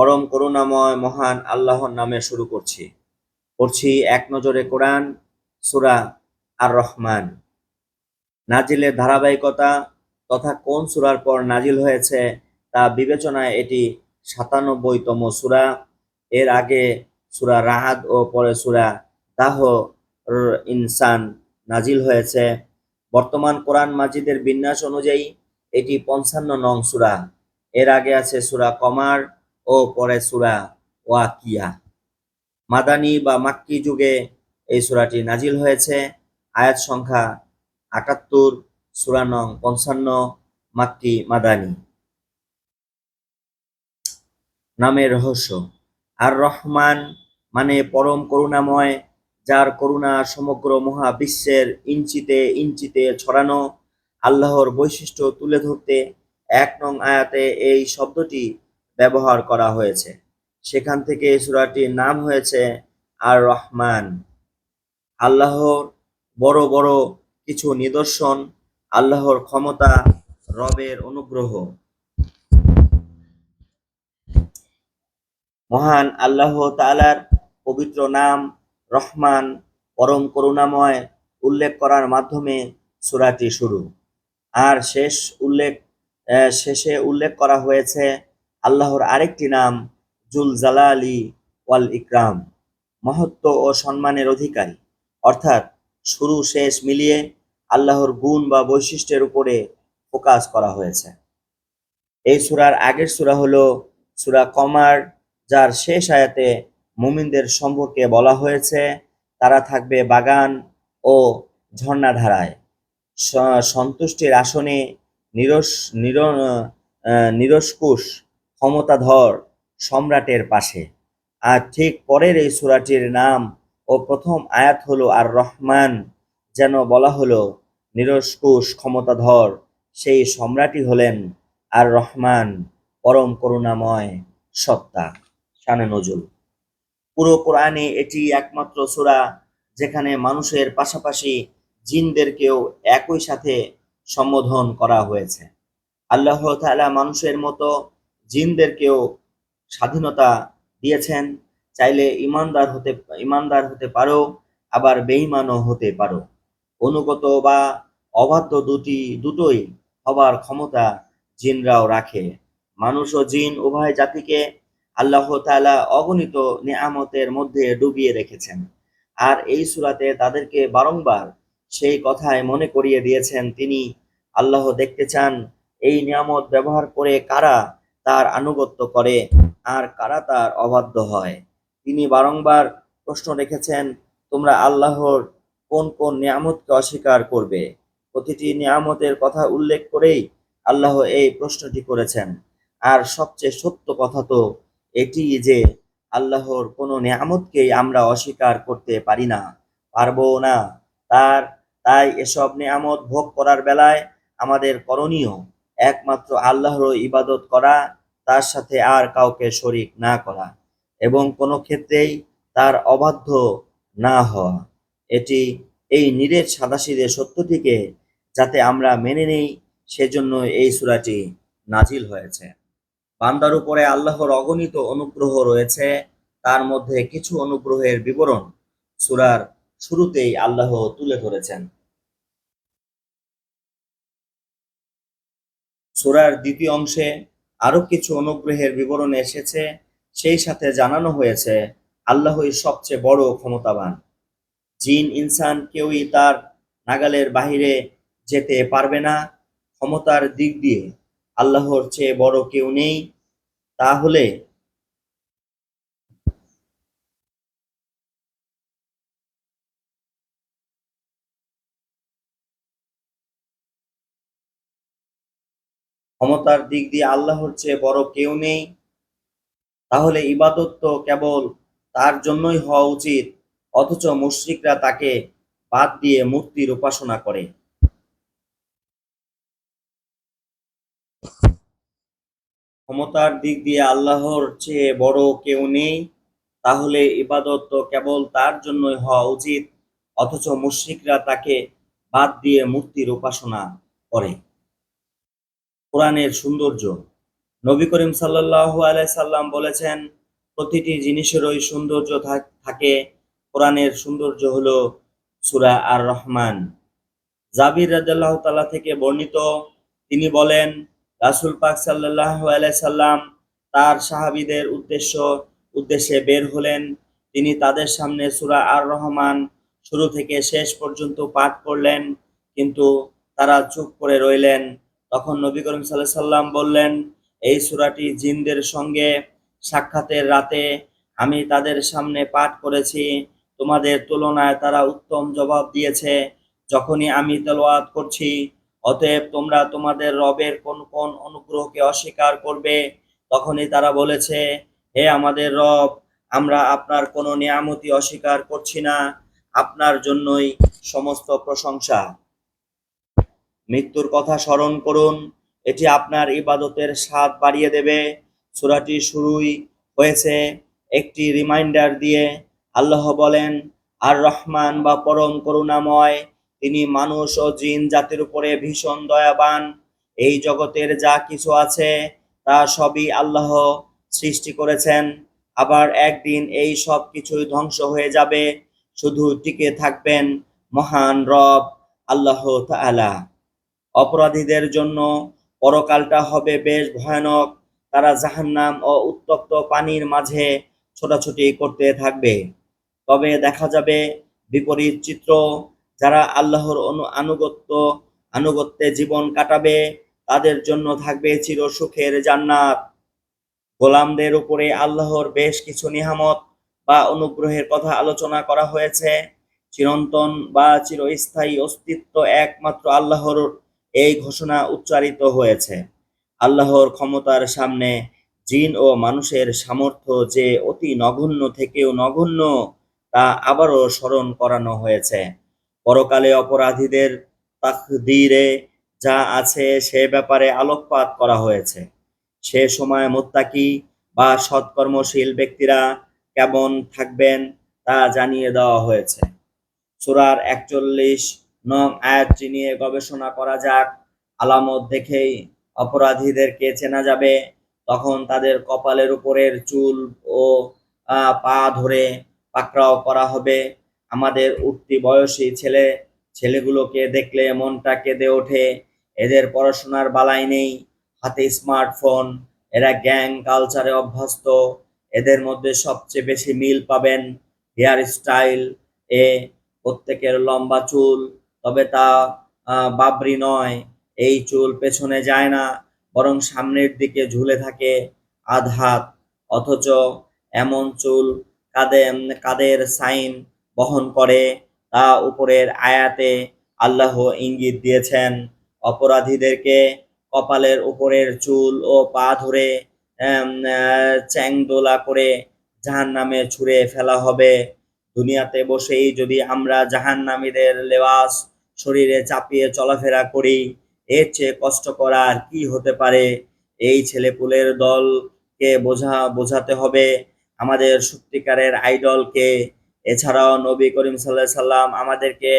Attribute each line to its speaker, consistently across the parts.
Speaker 1: পরম করুণাময় মহান আল্লাহর নামে শুরু করছি। পড়ছি এক নজরে কোরআন, সুরা আর রহমান নাজিলের ধারাবাহিকতা তথা কোন সুরার পর নাজিল হয়েছে তা বিবেচনায় এটি সাতানব্বইতম সুরা। এর আগে সুরা রাহাদ ও পরে সুরা দাহ ইনসান নাজিল হয়েছে। বর্তমান কোরআন মাজিদের বিন্যাস অনুযায়ী এটি পঞ্চান্ন নং সুরা। এর আগে আছে সুরা কমার ও পরে সুরা ওয়াকিয়া। মাদানী বা মাক্কি যুগে এই সুরাটি নাজিল হয়েছে। আয়াত সংখ্যা আটাত্তর সুরা নং পঞ্চান্ন, মাক্কি, মাদানী। নামের রহস্য, আর রহমান মানে পরম করুণাময়, যার করুণা সমগ্র মহাবিশ্বের ইঞ্চিতে ইঞ্চিতে ছড়ানো, আল্লাহর বৈশিষ্ট্য তুলে ধরতে এক নং আয়াতে এই শব্দটি ব্যবহার করা হয়েছে। সেখান থেকে এই সূরাটির নাম হয়েছে আর রহমান আল্লাহর বড় বড় কিছু নিদর্শন, আল্লাহর ক্ষমতা, রবের অনুগ্রহ। মহান আল্লাহ তালার পবিত্র নাম রহমান, পরম করুণাময় উল্লেখ করার মাধ্যমে সূরাটি শুরু। আর শেষ উল্লেখ শেষে উল্লেখ করা হয়েছে আল্লাহর আরেকটি নাম জুল জালালি ওয়াল ইকরাম, মহত্ব ও সম্মানের অধিকারী। অর্থাৎ শুরু শেষ মিলিয়ে আল্লাহর গুণ বা বৈশিষ্ট্যের উপরে ফোকাস করা হয়েছে। এই সূরার আগের সূরা হলো সূরা কমার, যার শেষ আয়াতে মুমিনদের সম্পর্কে বলা হয়েছে, তারা থাকবে বাগান ও ঝর্ণাধারায়। সন্তুষ্টির আসনে নিরস নির নিরস্কুশ ক্ষমতাধর সম্রাটের পাশে। আর ঠিক পরের এই সূরাটির নাম ও প্রথম আয়াত হলো আর রহমান যেন বলা হলো নিরস্কুশ ক্ষমতাধর। সেই সম্রাটই হলেন আর রহমান পরম করুণাময় সত্তা। শানে নজুল। পুরো কোরআনে এটি একমাত্র সূরা যেখানে মানুষের পাশাপাশি জিনদেরকেও একই সাথে সম্বোধন করা হয়েছে। আল্লাহ তাআলা মানুষের মতো জিনদেরকেও স্বাধীনতা দিয়েছেন। চাইলে ইমানদার হতে ইমানদার হতে পারো, আবার বেঈমানও হতে পারো। অনুগত বা অবাধ্য দুটি, দুটোই হবার ক্ষমতা জিনরাও রাখে। মানুষ ও জিন উভয় জাতিকে আল্লাহ তালা অগণিত নিয়ামতের মধ্যে ডুবিয়ে রেখেছেন। আর এই সুরাতে তাদেরকে বারংবার সেই কথায় মনে করিয়ে দিয়েছেন তিনি। আল্লাহ দেখতে চান, এই নিয়ামত ব্যবহার করে কারা তার আনুগত্য করে, আর কারা তার অবাধ্য হয়? তিনি বারংবার প্রশ্ন রেখেছেন, তোমরা আল্লাহর কোন কোন নিয়ামতকে অস্বীকার করবে? প্রতিটি নিয়ামতের কথা উল্লেখ করেই আল্লাহ এই প্রশ্নটি করেছেন। আর সবচেয়ে সত্য কথা তো এটি যে, আল্লাহর কোনো নিয়ামতকেই আমরা অস্বীকার করতে পারি না, পারব না। তার, তাই এসব নিয়ামত ভোগ করার বেলায় আমাদের করণীয় একমাত্র আল্লাহর ইবাদত করা, তার সাথে আর কাউকে শরিক না করা এবং কোনো ক্ষেত্রেই তার অবাধ্য না হওয়া। এটি এই নিরেট সাদাসিদে সত্যটিকে যাতে আমরা মেনে নেই, সেজন্য এই সূরাটি নাজিল হয়েছে। বান্দার উপরে আল্লাহর অগণিত অনুগ্রহ রয়েছে, তার মধ্যে কিছু অনুগ্রহের বিবরণ সূরার শুরুতেই আল্লাহ তুলে ধরেছেন। সূরার দ্বিতীয় অংশে আরও কিছু অনুগ্রহের বিবরণ এসেছে, সেই সাথে জানানো হয়েছে, আল্লাহই সবচেয়ে বড় ক্ষমতাবান। জিন, ইনসান কেউই তার নাগালের বাহিরে যেতে পারবে না। ক্ষমতার দিক দিয়ে আল্লাহর চেয়ে বড় কেউ নেই। তাহলে ক্ষমতার দিক দিয়ে আল্লাহর চেয়ে বড় কেউ নেই। তাহলে ইবাদত তো কেবল তার জন্যই হওয়া উচিত, অথচ মুশরিকরা তাকে বাদ দিয়ে মূর্তির উপাসনা করে। ক্ষমতার দিক দিয়ে আল্লাহর চেয়ে বড় কেউ নেই, তাহলে ইবাদত তো কেবল তার জন্যই হওয়া উচিত, অথচ মুশরিকরা তাকে বাদ দিয়ে মূর্তির উপাসনা করে। কোরআনের সৌন্দর্য। নবী করিম আলাইহি সাল্লাম বলেছেন, প্রতিটি জিনিসেরই সৌন্দর্য থাক- কোরআনের সৌন্দর্য হলো সুরা আর রহমান জাবির রাদিয়াল্লাহু তাআলা থেকে বর্ণিত, তিনি বলেন, রাসুল পাক আলাইহি সাল্লাম তার সাহাবীদের উদ্দেশ্য, উদ্দেশ্যে বের হলেন। তিনি তাদের সামনে সুরা আর রহমান শুরু থেকে শেষ পর্যন্ত পাঠ করলেন, কিন্তু তারা চুপ করে রইলেন। তখন নবী করিম আলাইহি সাল্লাম বললেন, এই সূরাটি জিনদের সঙ্গে সাক্ষাতের রাতে আমি তাদের সামনে পাঠ করেছি। তোমাদের তুলনায় তারা উত্তম জবাব দিয়েছে। যখনই আমি তেলাওয়াত করছি, অতএব তোমরা তোমাদের রবের কোন কোন অনুগ্রহকে অস্বীকার করবে? তখনই তারা বলেছে, হে আমাদের রব, আমরা আপনার কোনো নিয়ামতি অস্বীকার করছি না। আপনার জন্যই সমস্ত প্রশংসা। মৃত্যুর কথা স্মরণ করুন। এটি আপনার ইবাদতের স্বাদ বাড়িয়ে দেবে। সূরাটি শুরুই হয়েছে। একটি রিমাইন্ডার দিয়ে আল্লাহ বলেন, আর রহমান বা পরম করুণাময়, তিনি মানুষ ও জিন জাতির উপরে ভীষণ দয়াবান। এই জগতের যা কিছু আছে, তা সবই আল্লাহ সৃষ্টি করেছেন। আবার একদিন এই সব কিছুই ধ্বংস হয়ে যাবে। শুধু টিকে থাকবেন মহান রব আল্লাহ তাআলা। অপরাধীদের জন্য পরকালটা হবে বেশ ভয়ানক। তারা জাহান্নাম ও উত্তপ্ত পানির মাঝে ছোটাছুটি করতে থাকবে। তবে দেখা যাবে বিপরীত চিত্র, যারা আল্লাহর অনু, আনুগত্য, আনুগত্যে জীবন কাটাবে, তাদের জন্য থাকবে চির সুখের জান্নাত। গোলামদের উপরে আল্লাহর বেশ কিছু নিয়ামত বা অনুগ্রহের কথা আলোচনা করা হয়েছে। চিরন্তন বা চিরস্থায়ী অস্তিত্ব একমাত্র আল্লাহর এই ঘোষণা উচ্চারিত হয়েছে। আল্লাহর ক্ষমতার সামনে জিন ও মানুষের সামর্থ্য যে অতি নগণ্য থেকেও নগণ্য, তা আবারও স্মরণ করানো হয়েছে। পরকালে অপরাধীদের তাকদীরে যা আছে সে ব্যাপারে আলোকপাত করা হয়েছে। সে সময় মোত্তাকি বা সৎকর্মশীল ব্যক্তিরা কেমন থাকবেন তা জানিয়ে দেওয়া হয়েছে। সূরার একচল্লিশ নং আয়াতটি নিয়ে গবেষণা করা যাক, আলামত দেখেই অপরাধীদেরকে চেনা যাবে? তখন তাদের কপালের উপরের চুল ও পা ধরে পাকড়াও করা হবে। আমাদের উঠতি বয়সী ছেলে, ছেলেগুলোকে দেখলে মনটা কেঁদে ওঠে। এদের পড়াশোনার বালাই নেই। হাতে স্মার্টফোন, এরা গ্যাং কালচারে অভ্যস্ত। এদের মধ্যে সবচেয়ে বেশি মিল পাবেন হেয়ার স্টাইল এ, প্রত্যেকের লম্বা চুল তবে তা বাবরি নয়। এই চুল পেছনে যায় না, বরং সামনের দিকে ঝুলে থাকে আধাত অথচ এমন চুল কাদে কাদের সাইন বহন করে, তা উপরের আয়াতে আল্লাহ ইঙ্গিত দিয়েছেন। অপরাধীদেরকে কপালের উপরের চুল ও পা ধরে চ্যাংদোলা করে জাহান্নামে ছুঁড়ে ফেলা হবে। দুনিয়াতে বসেই যদি আমরা জাহান্নামীদের লেবাস শরীরে চাপিয়ে চলাফেরা করি এর চেয়ে কষ্টকর আর কি হতে পারে? এই ছেলেপুলের দলকে বোঝা, বোঝাতে হবে। আমাদের সত্যিকারের আইডলকে। এছাড়াও নবী করিম সাল্লাহ সাল্লাম আমাদেরকে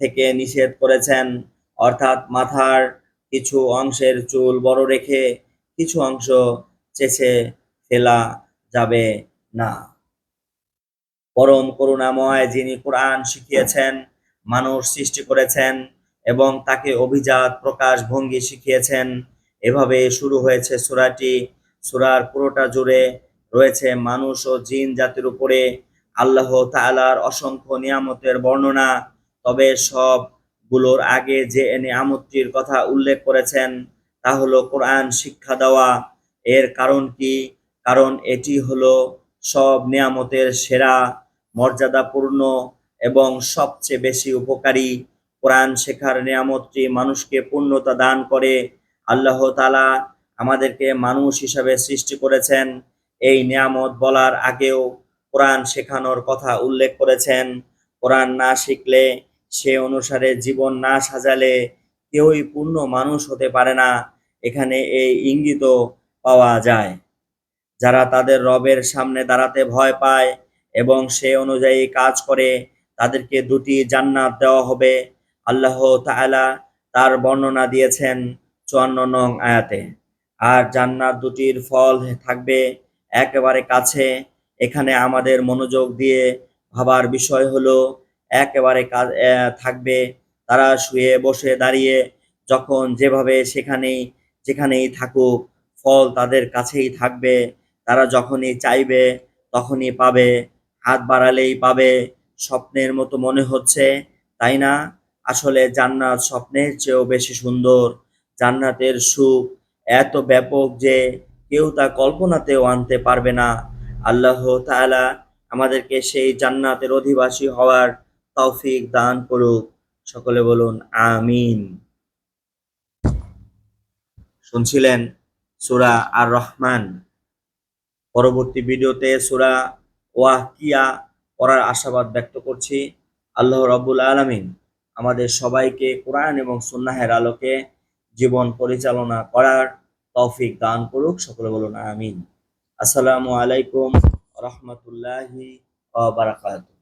Speaker 1: থেকে নিষেধ করেছেন। অর্থাৎ মাথার কিছু অংশের চুল বড় রেখে কিছু অংশ চেঁচে ফেলা যাবে না। পরম করুণাময় যিনি কোরআন শিখিয়েছেন মানুষ সৃষ্টি করেছেন এবং তাকে অভিজাত প্রকাশ ভঙ্গি শিখিয়েছেন। এভাবে শুরু হয়েছে সূরাটি। সূরার পুরোটা জুড়ে রয়েছে মানুষ ও জিন জাতির উপরে আল্লাহ তালার অসংখ্য নিয়ামতের বর্ণনা। তবে সবগুলোর আগে যে নিয়ামতটির কথা উল্লেখ করেছেন, তা হলো কোরআন শিক্ষা দেওয়া। এর কারণ কি? কারণ এটি হলো সব নিয়ামতের সেরা, মর্যাদাপূর্ণ এবং সবচেয়ে বেশি উপকারী কোরআন শেখার নিয়ামতটি মানুষকে পূর্ণতা দান করে। আল্লাহ তাআলা আমাদেরকে মানুষ হিসাবে সৃষ্টি করেছেন। এই নিয়ামত বলার আগেও কোরআন শেখানোর কথা উল্লেখ করেছেন। কোরআন না শিখলে সে অনুসারে জীবন না সাজালে কেউই পূর্ণ মানুষ হতে পারে না। এখানে এই ইঙ্গিতও পাওয়া যায়। যারা তাদের রবের সামনে দাঁড়াতে ভয় পায় এবং সে অনুযায়ী কাজ করে তাদেরকে দুটি জান্নাত দেওয়া হবে। আল্লাহ তাআলা তার বর্ণনা দিয়েছেন চুয়ান্ন নং আয়াতে। আর জান্নাত দুটির ফল থাকবে একেবারে কাছে। এখানে আমাদের মনোযোগ দিয়ে ভাবার বিষয় হলো, একেবারে থাকবে তারা শুয়ে বসে দাঁড়িয়ে, যখন যেভাবে সেখানেই, যেখানেই থাকুক, ফল তাদের কাছেই থাকবে। তারা যখনই চাইবে, তখনই পাবে। হাত বাড়ালেই পাবে। স্বপ্নের মতো মনে হচ্ছে, তাই না? আসলে জান্নাত স্বপ্নের চেয়েও বেশি সুন্দর। জান্নাতের সুখ এত ব্যাপক যে কেউ তা কল্পনাতেও আনতে পারবে না। আল্লাহ তাআলা আমাদেরকে সেই জান্নাতের অধিবাসী হওয়ার তৌফিক দান করুক। সকলে বলুন, আমিন। শুনছিলেন সুরা আর রহমান পরবর্তী ভিডিওতে সুরা ওয়াকিয়া পড়ার আশাবাদ ব্যক্ত করছি। আল্লাহ রব্বুল আলমিন আমাদের সবাইকে কোরআন এবং সুন্নাহের আলোকে জীবন পরিচালনা করার তৌফিক দান করুক, সকলে বলুন আমিন। আসসালামু আলাইকুম রহমতুল্লাহি বারাকাতু